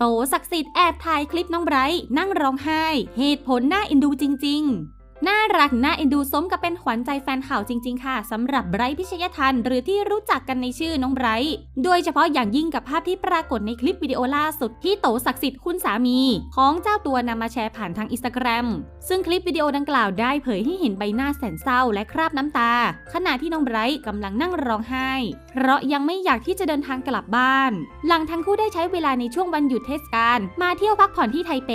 โตศักดิ์สิทธิ์แอบถ่ายคลิปน้องไบรท์นั่งร้องไห้ เหตุผลน่าเอ็นดูจริง ๆ น่ารักน่าเอ็นดูสมกับเป็นขวัญใจแฟนข่าวจริง ๆ ค่ะสำหรับไบรท์พิชยทันหรือที่รู้จักกันในชื่อน้องไบรท์โดยเฉพาะอย่างยิ่งกับภาพที่ปรากฏในคลิปวิดีโอล่าสุดที่โตศักดิ์สิทธิ์คุณสามี ของเจ้าตัวนำมาแชร์ผ่านทางอินสตาแกรมซึ่งคลิปวิดีโอดังกล่าวได้เผยให้เห็นใบหน้าแสนเศร้าและคราบน้ำตา ขณะที่น้องไบรท์กำลังนั่งร้องไห้ เพราะยังไม่อยากที่จะเดินทางกลับบ้าน หลังทั้งคู่ได้ใช้เวลาในช่วงวันหยุดเทศกาลมาเที่ยวพักผ่อนที่ไทเป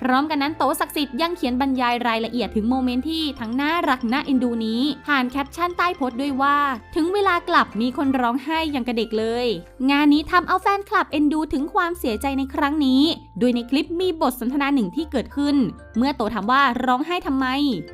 พร้อมกันนั้นโตศักดิ์สิทธิ์ยังเขียนบรรยายรายละเอียดถึงโมเมนต์ที่ทั้งน่ารักน่าเอ็นดูนี้ ผ่านแคปชั่นใต้โพสต์ด้วยว่า ถึงเวลากลับมีคนร้องไห้อย่างกระเด็กเลย งานนี้ทำเอาแฟนคลับเอ็นดูถึงความเสียใจในครั้งนี้ โดยในคลิปมีบทสนทนาหนึ่งที่เกิดขึ้น เมื่อโตถามว่าร้องไห้ทำไม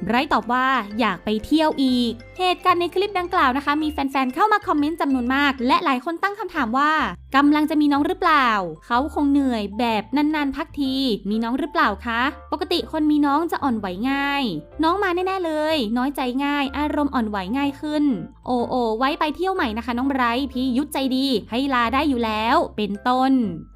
ไบรท์ตอบว่าอยากไปเที่ยวอีก เหตุการณ์ในคลิปดังกล่าวนะคะ มีแฟนๆเข้ามาคอมเมนต์จำนวนมาก และหลายคนตั้งคำถามว่ากำลังจะมีน้องหรือเปล่า เขาคงเหนื่อยแบบนานๆพักที มีน้องหรือเปล่าคะ ปกติคนมีน้องจะอ่อนไหวง่าย น้องมาแน่ๆเลย น้อยใจง่าย อารมณ์อ่อนไหวง่ายขึ้น โอโอไว้ไปเที่ยวใหม่นะคะ น้องไบรท์พี่ยุทธใจดี ให้ลาได้อยู่แล้ว เป็นต้นเป็นแน